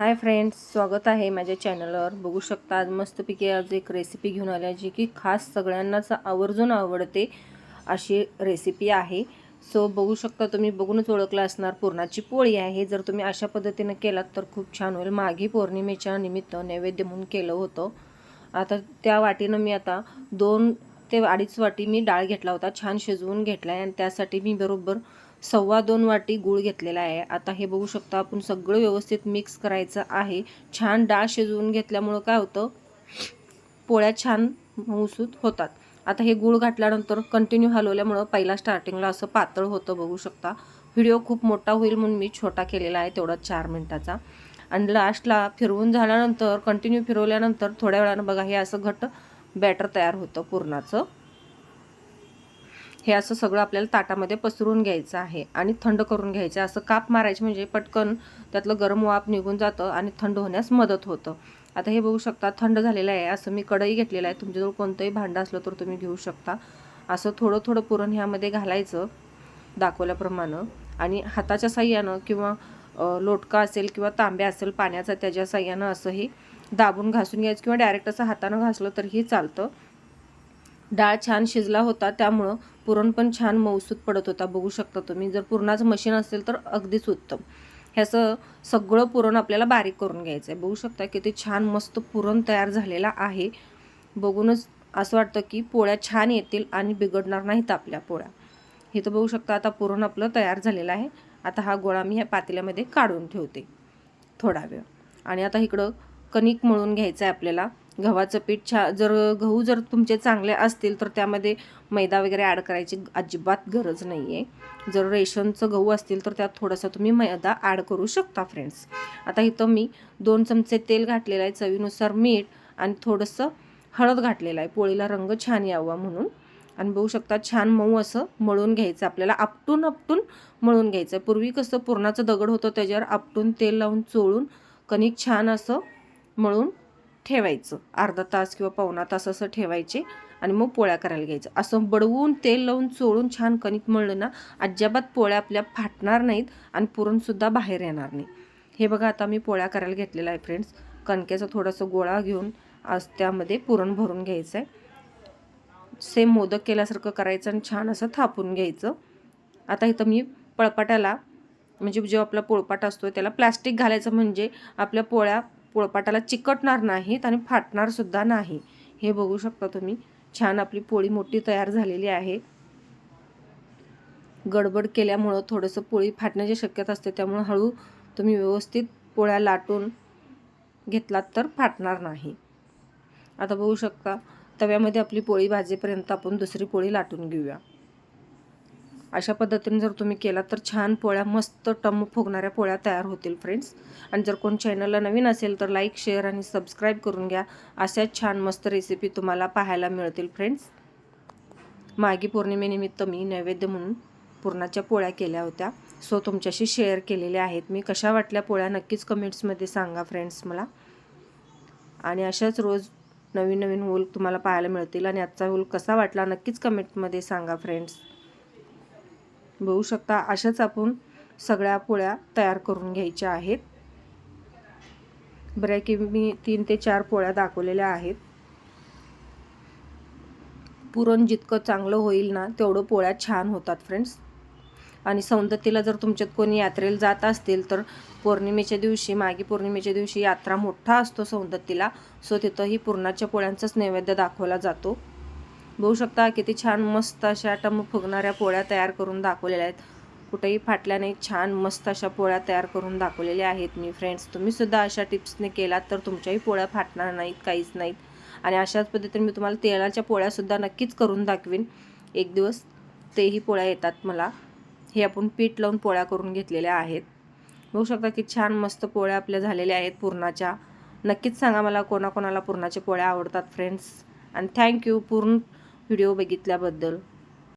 Hi friends स्वागत आहे माझ्या चॅनलवर. बघू शकता आज मस्तपैकी आज एक रेसिपी घेऊन आली जी की खास सगळ्यांनाच आवर्जून आवडते अशी रेसिपी आहे. सो बघू शकता तुम्ही बघूनच ओळखलं असणार पुरणाची पोळी आहे. जर तुम्ही अशा पद्धतीनं केलात तर खूप छान होईल. माघी पौर्णिमेच्या निमित्त नैवेद्य म्हणून केलं होतं. आता त्या वाटीनं मी आता दोन ते अडीच वाटी मी डाळ घेतला होता छान शिजवून घेतला आहे आणि त्यासाठी मी बरोबर सव्वा दोन वाटी गूळ घेतलेला आहे. आता हे बघू शकता आपण सगळं व्यवस्थित मिक्स करायचं आहे. छान डाळ शिजवून घेतल्यामुळं काय होतं? पोळ्या छान मऊसूत होतात. आता हे गूळ घातल्यानंतर कंटिन्यू हलवल्यामुळं पहिला स्टार्टिंगला असं पातळ होतं बघू शकता. व्हिडिओ खूप मोठा होईल म्हणून मी छोटा केलेला आहे तेवढा चार मिनटाचा. आणि लास्टला फिरवून झाल्यानंतर कंटिन्यू फिरवल्यानंतर थोड्या वेळानं बघा हे असं घट्ट बॅटर तयार होतं पूर्णाचं. हे असं सगळं आपल्याला ताटामध्ये पसरून घ्यायचं आहे आणि थंड करून घ्यायचं असं काप मारायचे म्हणजे पटकन त्यातलं गरम वाफ निघून जातं आणि थंड होण्यास मदत होतं. आता हे बघू शकता थंड झालेलं आहे. असं मी कढई घेतलेलं आहे. तुमच्याजवळ कोणतंही भांडं असलं तर तुम्ही घेऊ शकता. असं थोडं थोडं पुरण ह्यामध्ये घालायचं दाखवल्याप्रमाणे. आणि हाताच्या साह्यानं किंवा लोटका असेल किंवा तांब्या असेल पाण्याचा त्याच्या साह्यानं असं हे दाबून घासून घ्यायचं किंवा डायरेक्ट असं हातानं घासलं तरीही चालतं. डाळ छान शिजला होता त्यामुळं पुरण पण छान मऊसूत पडत होता बघू शकता तुम्ही. जर पुरणाचं मशीन असेल तर अगदीच उत्तम. ह्याचं सगळं पुरण आपल्याला बारीक करून घ्यायचं आहे बघू शकता किती छान मस्त पुरण तयार झालेला आहे. बघूनच असं वाटतं की पोळ्या छान येतील आणि बिघडणार नाहीत आपल्या पोळ्या. हे तर बघू शकता आता पुरण आपलं तयार झालेलं आहे. आता हा गोळा मी ह्या पातेल्यामध्ये काढून ठेवते थोडा वेळ. आणि आता इकडं कणिक मळून घ्यायचं आहे आपल्याला. गव्हाचं पीठ छा जर गहू जर तुमचे चांगले असतील तर त्यामध्ये मैदा वगैरे ॲड करायची अजिबात गरज नाही आहे जर रेशनचं गहू असतील तर त्यात थोडासा तुम्ही मैदा ॲड करू शकता फ्रेंड्स आता इथं मी दोन चमचे तेल घातलेलं आहे चवीनुसार मीठ आणि थोडंसं हळद घातलेलं आहे. पोळीला रंग छान यावा म्हणून. आणि बघू शकता छान मऊ असं मळून घ्यायचं. आपल्याला आपटून आपटून मळून घ्यायचं. पूर्वी कसं पुरणाचं दगड होतं त्याच्यावर आपटून तेल लावून चोळून कणिक छान असं मळून ठेवायचं. अर्धा तास किंवा पावणा तास असं ठेवायचे आणि मग पोळ्या करायला घ्यायचं. असं बडवून तेल लावून चोळून छान कणिक मळलं ना अजिबात पोळ्या आपल्या फाटणार नाहीत आणि पुरणसुद्धा बाहेर येणार नाही. हे बघा आता मी पोळ्या करायला घेतलेला आहे फ्रेंड्स. कणक्याचा थोडासा गोळा घेऊन आज त्यामध्ये पुरण भरून घ्यायचं आहे सेम मोदक केल्यासारखं करायचं आणि छान असं थापून घ्यायचं. आता इथं मी पळपाट्याला म्हणजे जो आपला पोळपाट असतो त्याला प्लॅस्टिक घालायचं म्हणजे आपल्या पोळ्या पोळपाटाला चिकटणार नाहीत आणि फाटणार सुद्धा नाही. हे बघू शकता तुम्ही. छान आपली पोळी मोठी तयार झालेली आहे. गडबड केल्यामुळं थोडंसं पोळी फाटण्याची शक्यता असते. त्यामुळं हळू तुम्ही व्यवस्थित पोळ्या लाटून घेतलात तर फाटणार नाही. आता बघू शकता तव्यामध्ये आपली पोळी भाजेपर्यंत आपण दुसरी पोळी लाटून घेऊया. अशा पद्धतीने जर तुम्ही केला तर छान पोळ्या मस्त टम फुगणाऱ्या पोळ्या तयार होतील फ्रेंड्स आणि जर कोण चॅनलला नवीन असेल तर लाईक शेअर आणि सबस्क्राईब करून घ्या. अशाच छान मस्त रेसिपी तुम्हाला पाहायला मिळतील फ्रेंड्स मागी पौर्णिमेनिमित्त मी नैवेद्य म्हणून पुरणाच्या पोळ्या केल्या होत्या. सो तुमच्याशी शेअर केलेल्या आहेत. मी कशा वाटल्या पोळ्या नक्कीच कमेंट्समध्ये सांगा फ्रेंड्स मला. आणि अशाच रोज नवीन नवीन होल तुम्हाला पाहायला मिळतील. आणि आजचा होल कसा वाटला नक्कीच कमेंटमध्ये सांगा फ्रेंड्स बघू शकता अशाच आपण सगळ्या पोळ्या तयार करून घ्यायच्या आहेत. बऱ्या की मी तीन ते चार पोळ्या दाखवलेल्या आहेत. पुरण जितकं चांगलं होईल ना तेवढं पोळ्या छान होतात फ्रेंड्स आणि सौंदतीला जर तुमच्यात कोणी यात्रेला जात असतील तर पौर्णिमेच्या दिवशी मागे पौर्णिमेच्या दिवशी यात्रा मोठा असतो सौंदतीला. सो तिथंही पुरणाच्या पोळ्यांचाच नैवेद्य दाखवला जातो. बघू शकता किती छान मस्त अशा टम फुगणाऱ्या पोळ्या तयार करून दाखवलेल्या आहेत. कुठेही फाटल्या नाही छान मस्त अशा पोळ्या तयार करून दाखवलेल्या आहेत मी फ्रेंड्स तुम्हीसुद्धा अशा टिप्सने केलात तर तुमच्याही पोळ्या फाटणार नाहीत काहीच नाहीत. आणि अशाच पद्धतीने मी तुम्हाला तेलाच्या पोळ्यासुद्धा नक्कीच करून दाखवीन. एक दिवस तेही पोळ्या येतात मला. हे आपण पीठ लावून पोळ्या करून घेतलेल्या आहेत. बघू शकता की छान मस्त पोळ्या आपल्या झालेल्या आहेत पूर्णाच्या. नक्कीच सांगा मला कोणाकोणाला पूर्णाच्या पोळ्या आवडतात फ्रेंड्स आणि थँक्यू पूर्ण व्हिडिओ बघितल्याबद्दल